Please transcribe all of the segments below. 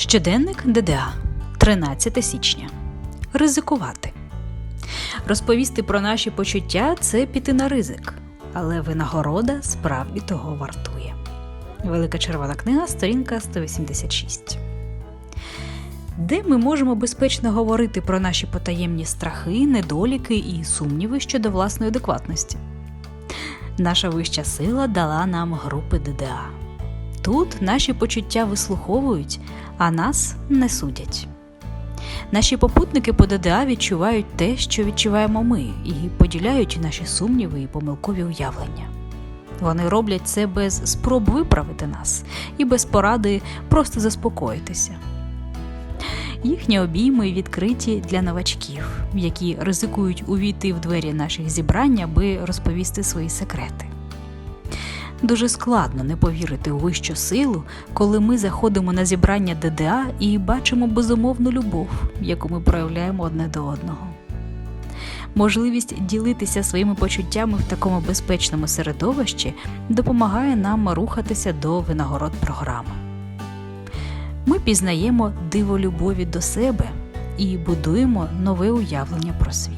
Щоденник ДДА 13 січня. Ризикувати. Розповісти про наші почуття це піти на ризик, але винагорода справді того вартує. Велика червона книга, сторінка 186. Де ми можемо безпечно говорити про наші потаємні страхи, недоліки і сумніви щодо власної адекватності? Наша вища сила дала нам групи ДДА. Тут наші почуття вислуховують, а нас не судять. Наші попутники по ДДА відчувають те, що відчуваємо ми, і поділяють наші сумніви і помилкові уявлення. Вони роблять це без спроб виправити нас і без поради просто заспокоїтися. Їхні обійми відкриті для новачків, які ризикують увійти в двері наших зібрань, аби розповісти свої секрети. Дуже складно не повірити у вищу силу, коли ми заходимо на зібрання ДДА і бачимо безумовну любов, яку ми проявляємо одне до одного. Можливість ділитися своїми почуттями в такому безпечному середовищі допомагає нам рухатися до винагород програми. Ми пізнаємо диво любові до себе і будуємо нове уявлення про світ.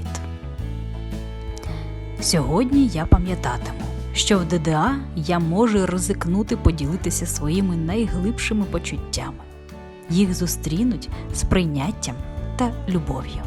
Сьогодні я пам'ятатиму, що в ДДА я можу ризикнути поділитися своїми найглибшими почуттями. Їх зустрінуть з прийняттям та любов'ю.